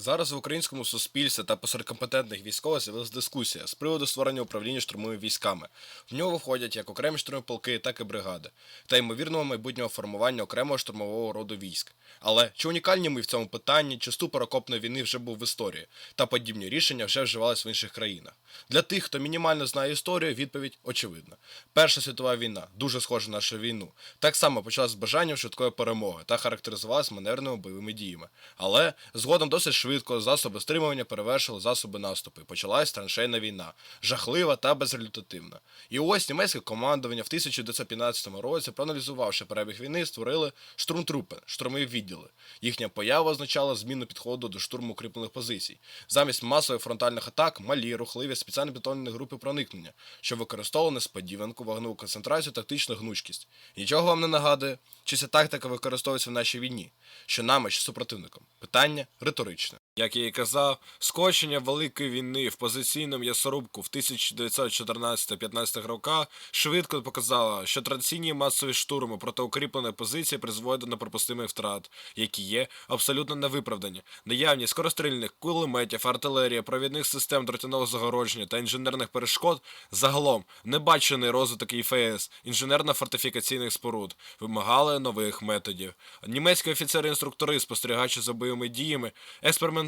Зараз в українському суспільстві та посеред компетентних військових з'явилася дискусія з приводу створення управління штурмовими військами. В нього входять як окремі штурмові полки, так і бригади, та ймовірного майбутнього формування окремого штурмового роду військ. Але чи унікальні ми в цьому питанні, чи ступор окопної війни вже був в історії, та подібні рішення вже вживались в інших країнах. Для тих, хто мінімально знає історію, відповідь очевидна. Перша світова війна дуже схожа на нашу війну. Так само почалась з бажанням швидкої перемоги та характеризувалась маневреними бойовими діями. Але згодом досить швидко засоби стримування перевершили засоби наступу. і Почалась траншейна війна, жахлива та безрезультативна. І ось німецьке командування в 1915 році, проаналізувавши перебіг війни, створили штурмтрупи, штурмові відділи. Їхня поява означала зміну підходу до штурму укріплених позицій. Замість масових фронтальних атак малі, рухливі, спеціально підготовлені групи проникнення, що використовували несподіванку, вогневу концентрацію, тактичну гнучкість. Нічого вам не нагадує, чи ця тактика використовується в нашій війні? Що нами, чи супротивником? Питання риторичне. Як я і казав, скочення Великої війни в позиційному ясорубку в 1914-15 роках швидко показало, що традиційні масові штурми проти укріпленої позиції призводять до неприпустимих втрат, які є абсолютно невиправдані. Наявність скорострільних кулеметів, артилерії, провідних систем дротяного загородження та інженерних перешкод загалом небачений розвиток ІФС, інженерно-фортифікаційних споруд, вимагали нових методів. Німецькі офіцери-інструктори, спостерігаючи за бойовими діями,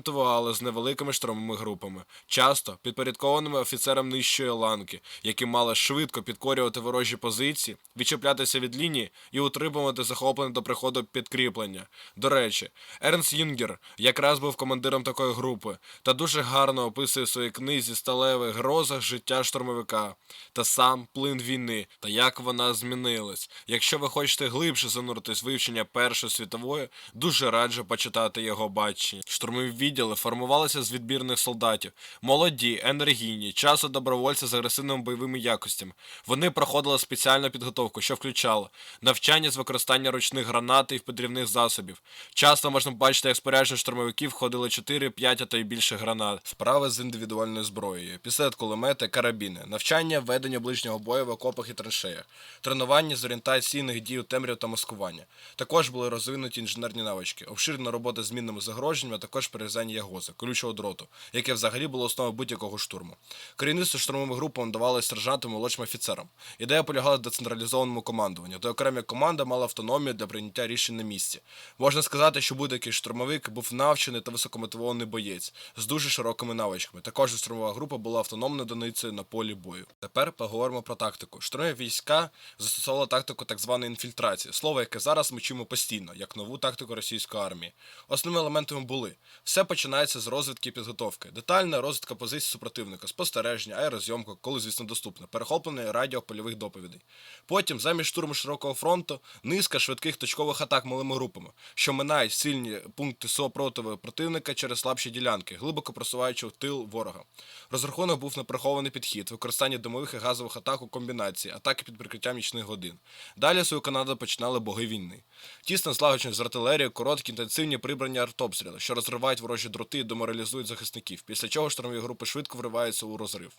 експериментували з невеликими штурмовими групами, часто підпорядкованими офіцерам нижчої ланки, які мали швидко підкорювати ворожі позиції, відчіплятися від лінії і утримувати захоплене до приходу підкріплення. До речі, Ернст Юнгер якраз був командиром такої групи та дуже гарно описує в своїй книзі сталевих грозах життя штурмовика та сам плин війни та як вона змінилась. Якщо ви хочете глибше зануритись вивчення Першої світової, дуже раджу почитати його бачення. Штурмові відділи формувалися з відбірних солдатів, молоді, енергійні, часто добровольці з агресивними бойовими якостями. Вони проходили спеціальну підготовку, що включало навчання з використання ручних гранат і підрівних засобів. Часто можна бачити, як спорядження штурмовиків входили 4, 5, а то й більше гранат. Справи з індивідуальною зброєю, пістолет, кулемети, карабіни, навчання ведення ближнього бою в окопах і траншеях, тренування з орієнтаційних дій у темряв та маскування. Також були розвинуті інженерні навички, обширна робота з мінними загроженнями, а також перерізання ягози, колючого дроту, яке взагалі було основою будь-якого штурму. Керівництво штурмовим групам давалось сержантам і молодшим офіцерам. Ідея полягала в децентралізованому командуванні, де окремі команда мала автономію для прийняття рішень на місці. Можна сказати, що будь-який штурмовик був навчений та високомотивований боєць з дуже широкими навичками. Також штурмова група була автономною одиницею на полі бою. Тепер поговоримо про тактику. Штурмові війська застосовували тактику так званої інфільтрації, слово, яке зараз ми чуємо постійно, як нову тактику російської армії. Основними елементами були все починається з розвідки і підготовки, детальна розвідка позицій супротивника, спостереження, аерозйомка, коли звісно доступно, перехоплення радіопольових доповідей. Потім, замість штурму широкого фронту, низка швидких точкових атак малими групами, що минають сильні пункти супротиву противника через слабші ділянки, глибоко просуваючи в тил ворога. Розрахунок був на прихований підхід, використання димових і газових атак у комбінації, атаки під прикриттям нічних годин. Далі свою Канаду починали боги війни. Тісно злагоджені з артилерією, короткі інтенсивні прибрані артобстріли, що розривають ворожі дроти і деморалізують захисників, після чого штурмові групи швидко вриваються у розрив.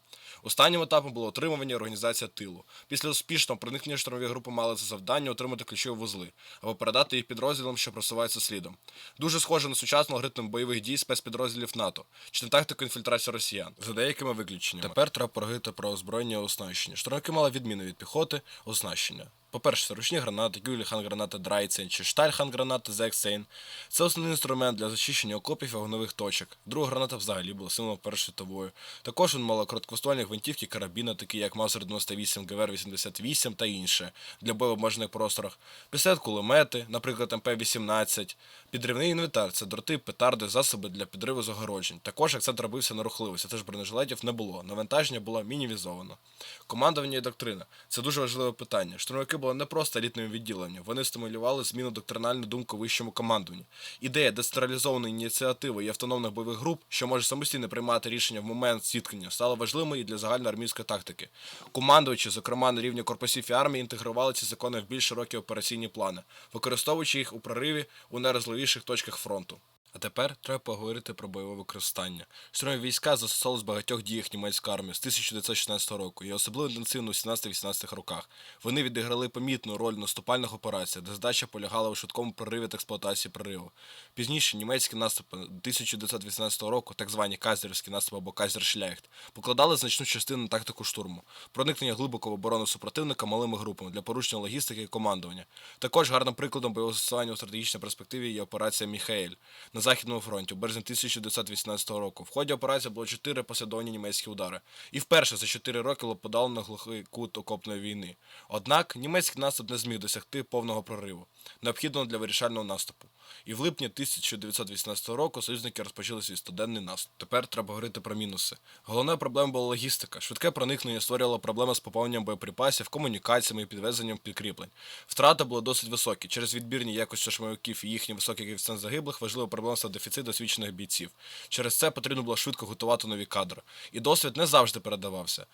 Останнім етапом було отримування і організація тилу. Після успішного проникнення штурмові групи мали за завдання отримати ключові вузли або передати їх підрозділам, що просуваються слідом. Дуже схоже на сучасну алгоритм бойових дій спецпідрозділів НАТО чи на тактику інфільтрації росіян за деякими виключеннями. Тепер треба проговорити про озброєння і оснащення. Штурмовики мали відміну від піхоти, оснащення. По-перше, ручні гранати, гюлі гранати Драйцен чи шталь гранати Зексейн. Це основний інструмент для зачищення окопів і вогневих точок. Друга граната взагалі була символом Першої світової. Також він мала короткоствольні гвинтівки карабіни, такі як Мазер 98, ГВР 88 та інше для бою в обмежених просторах. Пістолет кулемети, наприклад, МП-18, підривний інвентар це дроти, петарди, засоби для підриву загороджень. Також акцент робився на рухливості, теж бронежилетів не було. Навантаження було мінімізовано. Командування і доктрина це дуже важливе питання. Штурмовики були не просто елітним відділенням, вони стимулювали зміну доктринальної думки вищому командуванню. Ідея децентралізованої ініціативи і автономних бойових груп, що може самостійно приймати рішення в момент зіткнення, стала важливою і для загальноармійської тактики. Командувачі, зокрема на рівні корпусів і армії, інтегрували ці закони в більш широкі операційні плани, використовуючи їх у прориві у найрозливіших точках фронту. А тепер треба поговорити про бойове використання. Штурмові війська застосовувались в багатьох діях німецької армії з 1916 року і особливо інтенсивно у 17-18 роках. Вони відіграли помітну роль в наступальних операціях, де задача полягала у швидкому прориві та експлуатації прориву. Пізніше німецькі наступи 1918 року, так звані кайзерські наступи або кайзершляхт, покладали значну частину на тактику штурму, проникнення глибоко в оборону супротивника малими групами для порушення логістики і командування. Також гарним прикладом бойового застосування у стратегічній перспективі є операція Міхаель на західному фронті у березні 1918 року. В ході операції було чотири послідовні німецькі удари, і вперше за чотири роки було на глухий кут окопної війни. Однак німецький наступ не зміг досягти повного прориву, необхідного для вирішального наступу. І в липні 1918 року союзники розпочали свій студенний наступ. Тепер треба говорити про мінуси. Головною проблемою була логістика. Швидке проникнення створювало проблеми з поповненням боєприпасів, комунікаціями і підвезенням підкріплень. Втрати були досить високі. Через відбірні якості шмайовиків і їхній високий коефіцієнт загиблих важлива проблема став дефіцит досвідчених бійців. Через це потрібно було швидко готувати нові кадри. І досвід не завжди передавався.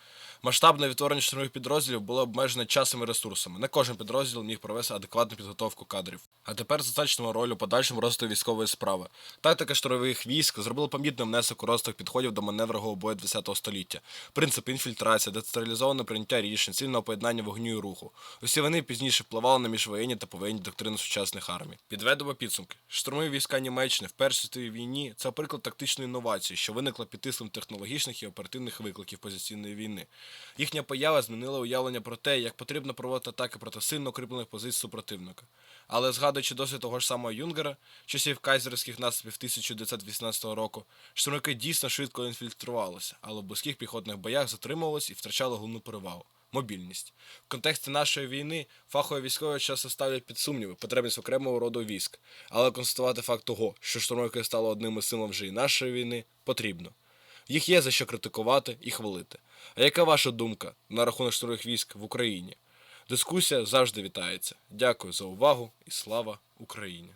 Масштабне відтворення штурмових підрозділів було обмежене часом і ресурсами. Не кожен підрозділ міг провести адекватну підготовку кадрів. А тепер зазначимо роль подальшому розвитку військової справи. Тактика штурмових військ зробила помітним внесок у розвиток підходів до маневрового бою ХХ століття. Принцип інфільтрації, децентралізоване прийняття рішень, цільного поєднання вогню і руху. Усі вони пізніше впливали на міжвоєнні та повоєнні доктрини сучасних армій. Підведемо підсумки. Штурмові війська Німеччини в Першій світовій війні це приклад тактичної інновації, що виникла під тиском технологічних і оперативних викликів позиційної війни. Їхня поява змінила уявлення про те, як потрібно проводити атаки проти сильно укріплених позицій супротивника. Але згадуючи досвід того ж самого Юнгера, часів кайзерських наступів 1918 року, штурмовики дійсно швидко інфільтрувалися, але в близьких піхотних боях затримувалися і втрачали головну перевагу. Мобільність в контексті нашої війни фахові військові часто ставлять під сумніви потребність окремого роду військ, але констатувати факт того, що штурмовики стали одним із символів вже і нашої війни, потрібно. Їх є за що критикувати і хвалити. А яка ваша думка на рахунок штурмових військ в Україні? Дискусія завжди вітається. Дякую за увагу і слава Україні!